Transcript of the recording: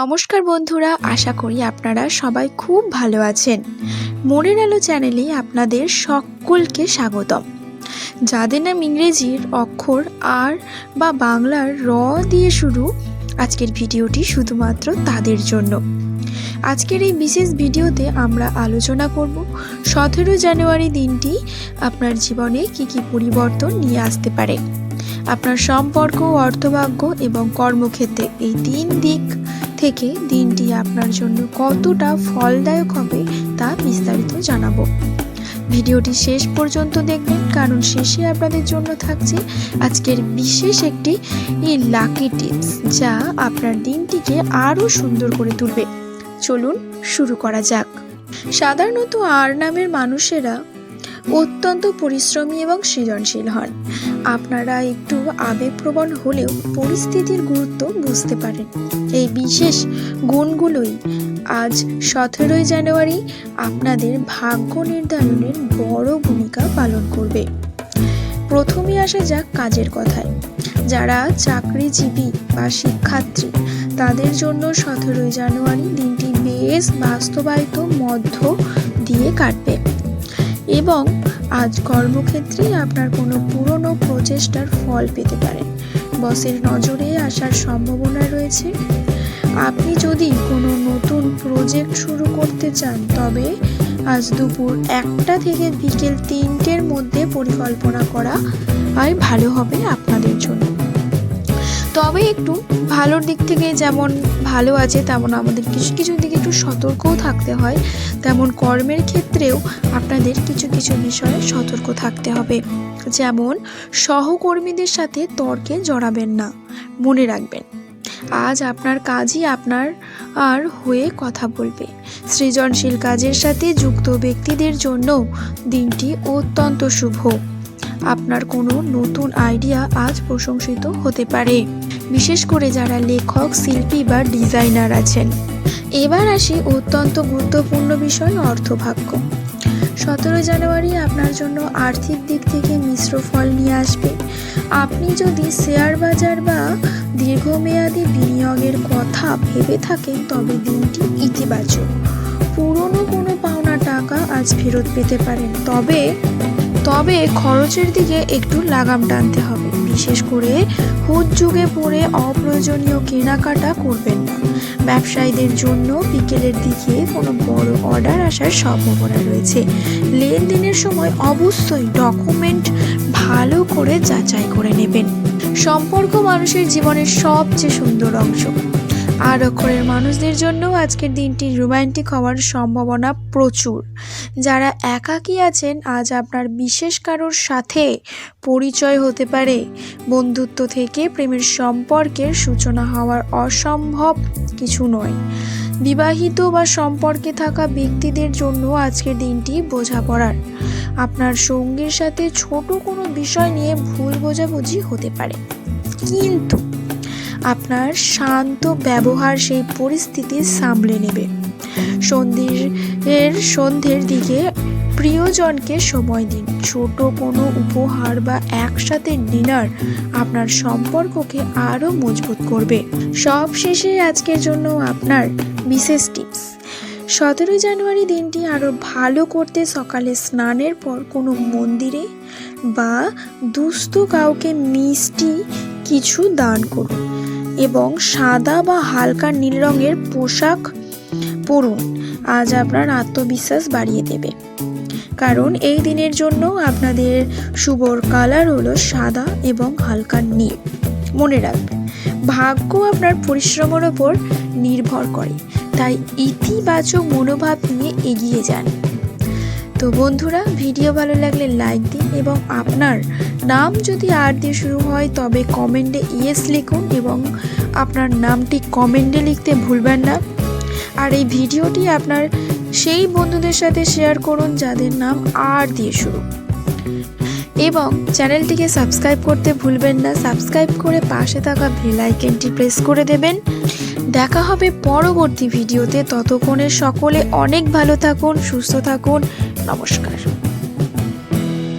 নমস্কার বন্ধুরা, আশা করি আপনারা সবাই খুব ভালো আছেন। মনের আলো চ্যানেলে আপনাদের সকলকে স্বাগতম। যাদের নাম ইংরেজির অক্ষর আর বা বাংলার র দিয়ে শুরু, আজকের ভিডিওটি শুধুমাত্র তাদের জন্য। আজকের এই বিশেষ ভিডিওতে আমরা আলোচনা করব, সতেরো জানুয়ারি দিনটি আপনার জীবনে কি কি পরিবর্তন নিয়ে আসতে পারে। আপনার সম্পর্ক, অর্থভাগ্য এবং কর্মক্ষেত্রে এই তিন দিক থেকে দিনটি আপনার জন্য কতটা ফলদায়ক হবে তা বিস্তারিত জানাব। ভিডিওটি শেষ পর্যন্ত দেখবেন, কারণ শেষে আপনাদের জন্য থাকছে আজকের বিশেষ একটি লাকি টিপস যা আপনার দিনটিকে আরও সুন্দর করে তুলবে। চলুন শুরু করা যাক। সাধারণত আর নামের মানুষেরা অত্যন্ত পরিশ্রমী এবং সৃজনশীল হন। আপনারা একটু আবেগপ্রবণ হলেও পরিস্থিতির গুরুত্ব বুঝতে পারেন। এই বিশেষ গুণগুলোই আজ সতেরোই জানুয়ারি আপনাদের ভাগ্য নির্ধারণের বড় ভূমিকা পালন করবে। প্রথমে আসা যাক কাজের কথায়। যারা চাকরিজীবী বা শিক্ষার্থী, তাদের জন্য সতেরোই জানুয়ারি দিনটি বেশ বাস্তবায়িত মধ্য দিয়ে কাটবে এবং আজ কর্মক্ষেত্রে আপনার কোনো পুরনো প্রচেষ্টার ফল পেতে পারেন। বসের নজরে আসার সম্ভাবনা রয়েছে। আপনি যদি কোনো নতুন প্রজেক্ট শুরু করতে চান, তবে আজ দুপুর একটা থেকে বিকেল তিনটের মধ্যে পরিকল্পনা করা হয় ভালো হবে আপনাদের জন্য। তবে একটু ভালোর দিক থেকে যেমন ভালো আছে, তেমন আমাদের কিছু কিছু দিকে একটু সতর্কও থাকতে হয়। তেমন কর্মের ক্ষেত্রেও আপনাদের কিছু কিছু বিষয়ে সতর্ক থাকতে হবে। যেমন, সহকর্মীদের সাথে তর্কে জড়াবেন না, মনে রাখবেন। আজ আপনার কাজই আপনার আর হয়ে কথা বলবে। সৃজনশীল কাজের সাথে যুক্ত ব্যক্তিদের জন্য দিনটি অত্যন্ত শুভ। আপনার কোনো নতুন আইডিয়া আজ প্রশংসিত হতে পারে। বিশেষ করে যারা লেখক, শিল্পী বা ডিজাইনার আছেন। এবার আসি অত্যন্ত গুরুত্বপূর্ণ বিষয়, অর্থভাগ্য। সতেরো জানুয়ারি আপনার জন্য আর্থিক দিক থেকে মিশ্র ফল নিয়ে আসবে। আপনি যদি শেয়ার বাজার বা দীর্ঘমেয়াদী বিনিয়োগের কথা ভেবে থাকেন, তবে দিনটি ইতিবাচক। পুরনো কোনো পাওনা টাকা আজ ফেরত পেতে পারেন। তবে তবে খরচের দিকে একটু লাগাম টানতে হবে। বিশেষ করে হুদ যুগে পড়ে অপ্রয়োজনীয় কেনাকাটা করবেন না। ব্যবসায়ীদের জন্য বিকেলের দিকে কোনো বড় অর্ডার আসার সম্ভাবনা রয়েছে। লেনদেনের সময় অবশ্যই ডকুমেন্ট ভালো করে যাচাই করে নেবেন। সম্পর্ক মানুষের জীবনের সবচেয়ে সুন্দর অংশ। আর অক্ষরের মানুষদের জন্য আজকের দিনটি রোমান্টিক হওয়ার সম্ভাবনা প্রচুর। যারা একাকী আছেন, আজ আপনার বিশেষ কারোর সাথে পরিচয় হতে পারে। বন্ধুত্ব থেকে প্রেমের সম্পর্কের সূচনা হওয়ার অসম্ভব কিছু নয়। বিবাহিত বা সম্পর্কে থাকা ব্যক্তিদের জন্য আজকের দিনটি বোঝাপড়ার। আপনার সঙ্গীর সাথে ছোট কোনো বিষয় নিয়ে ভুল বোঝাবুঝি হতে পারে। কিন্তু আপনার শান্ত ব্যবহার সেই পরিস্থিতি সামলে নেবে। সন্ধ্যের এর সন্ধ্যের দিকে প্রিয়জনকে সময় দিন। ছোট কোনো উপহার বা একসাথে ডিনার আপনার সম্পর্ককে আরও মজবুত করবে। সব শেষে আজকের জন্য আপনার বিশেষ টিপস। সতেরোই জানুয়ারি দিনটি আরও ভালো করতে সকালে স্নানের পর কোনো মন্দিরে বা দুস্থ কাউকে মিষ্টি কিছু দান করুন এবং সাদা বা হালকা নীল রঙের পোশাক পরুন। আজ আপনার আত্মবিশ্বাস বাড়িয়ে দেবে। কারণ এই দিনের জন্য আপনাদের শুভর কালার হলো সাদা এবং হালকা নীল। মনে রাখবেন, ভাগ্য আপনার পরিশ্রমের ওপর নির্ভর করে, তাই ইতিবাচক মনোভাব নিয়ে এগিয়ে যান। তো বন্ধুরা, ভিডিও ভালো লাগলে লাইক দিন এবং আপনার নাম যদি আর দিয়ে শুরু হয়, তবে কমেন্টে ইয়েস লিখুন এবং আপনার নামটি কমেন্টে লিখতে ভুলবেন না। আর এই ভিডিওটি আপনার সেই বন্ধুদের সাথে শেয়ার করুন যাদের নাম আর দিয়ে শুরু। এবং চ্যানেলটিকে সাবস্ক্রাইব করতে ভুলবেন না। সাবস্ক্রাইব করে পাশে থাকা বেল আইকনটি প্রেস করে দেবেন। দেখা হবে পরবর্তী ভিডিওতে। ততক্ষণে সকলে অনেক ভালো থাকুন, সুস্থ থাকুন। নমস্কার।